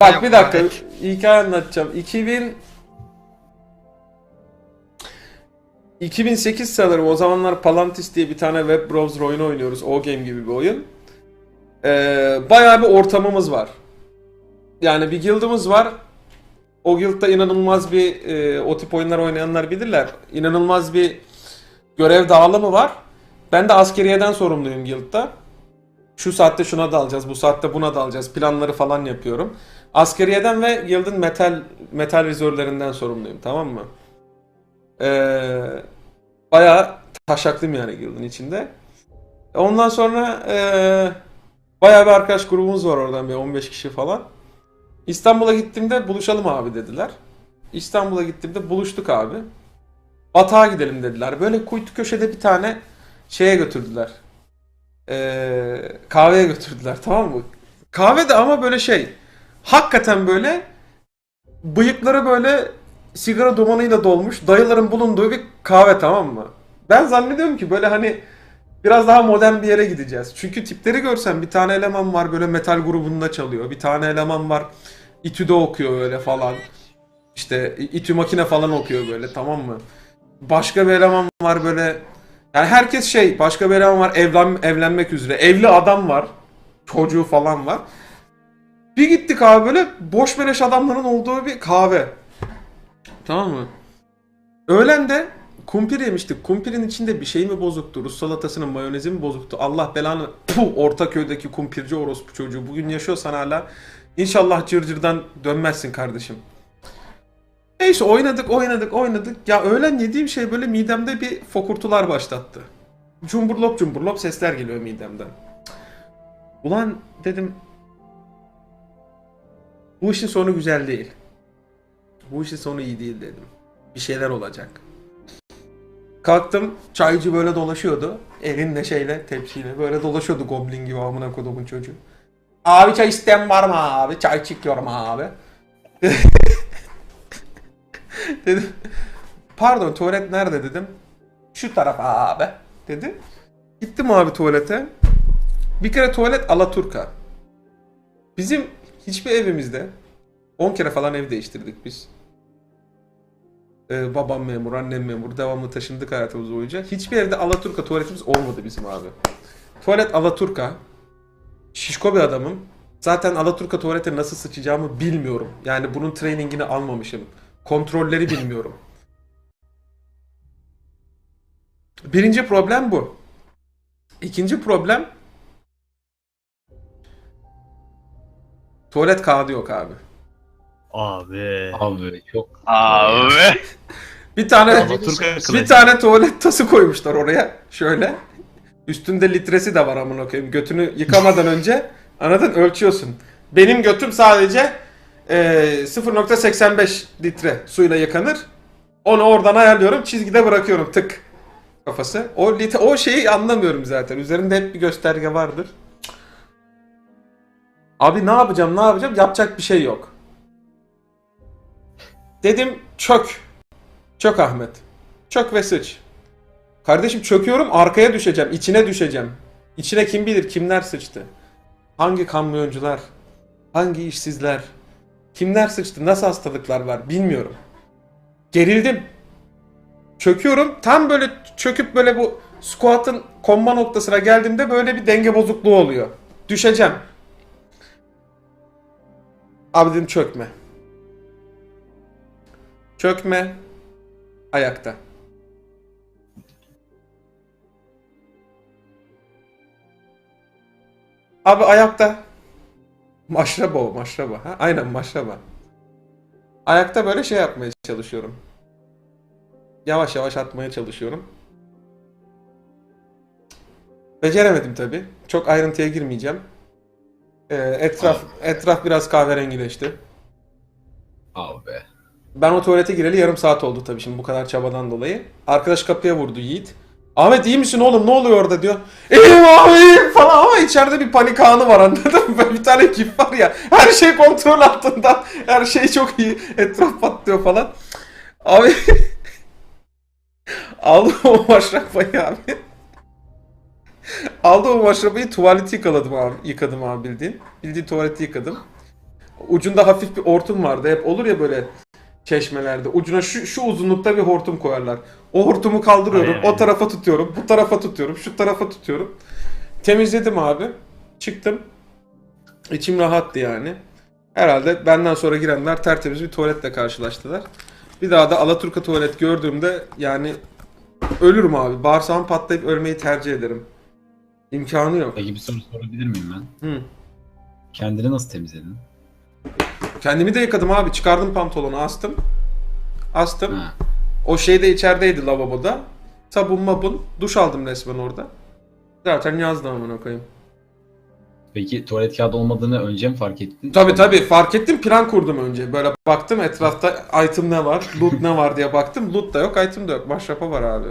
Bak bir dakika hikaye anlatacağım. 2000 2008 sanırım o zamanlar Palantir diye bir tane web browser oyunu oynuyoruz. O game gibi bir oyun. Ee, bayağı bir ortamımız var. Yani bir guild'ımız var. O guild'da inanılmaz bir e, o tip oyunlar oynayanlar bilirler. İnanılmaz bir görev dağılımı var. Ben de askeriyeden sorumluyum guild'da. Şu saatte şuna dalacağız, bu saatte buna dalacağız. Planları falan yapıyorum. Askeriyeden ve guild'in metal metal vizörlerinden sorumluyum, tamam mı? Ee, bayağı taşaklıyım yani guild'in içinde. Ondan sonra ee, bayağı bir arkadaş grubumuz var oradan bir 15 kişi falan. İstanbul'a gittiğimde buluşalım abi dediler. İstanbul'a gittiğimde buluştuk abi. Batağa gidelim dediler. Böyle kuytu köşede bir tane şeye götürdüler. Ee, kahveye götürdüler tamam mı? Kahve de ama böyle şey. Hakikaten böyle bıyıkları böyle sigara dumanıyla dolmuş dayıların bulunduğu bir kahve tamam mı? Ben zannediyorum ki böyle hani biraz daha modern bir yere gideceğiz. Çünkü tipleri görsen bir tane eleman var böyle metal grubunda çalıyor. Bir tane eleman var İTÜ'de okuyor böyle falan. İşte İTÜ makine falan okuyor böyle tamam mı? Başka bir eleman var böyle yani herkes şey başka bir eleman var evlen, evlenmek üzere. Evli adam var. Çocuğu falan var. Bir gittik abi böyle boş beleş adamların olduğu bir kahve. Tamam mı? Öğlen de kumpir yemiştik. Kumpirin içinde bir şey mi bozuktu? Rus salatasının mayonezi mi bozuktu? Allah belanı. Puh, Ortaköy'deki kumpirci orospu çocuğu. Bugün yaşıyorsan hala İnşallah cırcırdan dönmezsin kardeşim. Neyse oynadık oynadık oynadık. Ya öğlen yediğim şey böyle midemde bir fokurtular başlattı. Cumburlop cumburlop sesler geliyor midemden. Ulan dedim bu işin sonu güzel değil. Bu işin sonu iyi değil dedim. Bir şeyler olacak. Kalktım çaycı böyle dolaşıyordu. Elinde şeyle tepsiyle böyle dolaşıyordu goblin gibi amına kodumun çocuğu. Abi çay isteyen var mı abi? Çay çıkıyorum abi. dedim. Pardon tuvalet nerede dedim. Şu taraf abi dedi. Gittim abi tuvalete. Bir kere tuvalet Alaturka. Bizim hiçbir evimizde 10 kere falan ev değiştirdik biz. Ee, babam memur, annem memur. Devamlı taşındık hayatımız boyunca. Hiçbir evde Alaturka tuvaletimiz olmadı bizim abi. Tuvalet Alaturka. Şişko bir adamım. Zaten Alaturka tuvalete nasıl sıçacağımı bilmiyorum. Yani bunun trainingini almamışım. Kontrolleri bilmiyorum. Birinci problem bu. İkinci problem tuvalet kağıdı yok abi. Abi. Abi çok Abi. Bir tane bir tane tuvalet tası koymuşlar oraya. Şöyle. Üstünde litresi de var amına koyayım. Götünü yıkamadan önce anladın ölçüyorsun. Benim götüm sadece e, 0.85 litre suyla yıkanır. Onu oradan ayarlıyorum. Çizgide bırakıyorum tık kafası. O litre o şeyi anlamıyorum zaten. Üzerinde hep bir gösterge vardır. Abi ne yapacağım ne yapacağım yapacak bir şey yok. Dedim çök. Çök Ahmet. Çök ve sıç. Kardeşim çöküyorum arkaya düşeceğim. içine düşeceğim. İçine kim bilir kimler sıçtı. Hangi kamyoncular? Hangi işsizler? Kimler sıçtı? Nasıl hastalıklar var bilmiyorum. Gerildim. Çöküyorum. Tam böyle çöküp böyle bu squat'ın konma noktasına geldiğimde böyle bir denge bozukluğu oluyor. Düşeceğim. Abi çökme. Çökme. Ayakta. Abi ayakta. Maşraba o maşraba. Ha? Aynen maşraba. Ayakta böyle şey yapmaya çalışıyorum. Yavaş yavaş atmaya çalışıyorum. Beceremedim tabi. Çok ayrıntıya girmeyeceğim. Ee, etraf etraf biraz kahverengileşti. abi. Ben o tuvalete gireli yarım saat oldu tabii şimdi bu kadar çabadan dolayı. Arkadaş kapıya vurdu Yiğit. Ahmet iyi misin oğlum ne oluyor orada diyor. İyiyim abi iyiyim falan ama içeride bir panik anı var anladın mı? Bir tane gif var ya her şey kontrol altında. Her şey çok iyi. Etraf patlıyor falan. Abi aldım o maşrapayı abi. Aldım o maşrapayı tuvaleti yıkaladım abi. Yıkadım abi bildiğin. Bildiğin tuvaleti yıkadım. Ucunda hafif bir hortum vardı. Hep olur ya böyle çeşmelerde. Ucuna şu, şu uzunlukta bir hortum koyarlar. O hortumu kaldırıyorum. Aynen. O tarafa tutuyorum. Bu tarafa tutuyorum. Şu tarafa tutuyorum. Temizledim abi. Çıktım. İçim rahattı yani. Herhalde benden sonra girenler tertemiz bir tuvaletle karşılaştılar. Bir daha da Alaturka tuvalet gördüğümde yani ölürüm abi. Bağırsağım patlayıp ölmeyi tercih ederim. İmkanı yok. Peki bir soru sorabilir miyim ben? Hı. Kendini nasıl temizledin? Kendimi de yıkadım abi. Çıkardım pantolonu astım. Astım. Ha. O şey de içerideydi lavaboda. Sabun mabun. Duş aldım resmen orada. Zaten yazdım amına koyayım. Peki tuvalet kağıdı olmadığını önce mi fark ettin? Tabi tabi fark ettim plan kurdum önce. Böyle baktım etrafta item ne var, loot ne var diye baktım. Loot da yok, item de yok. Maşrapa var abi.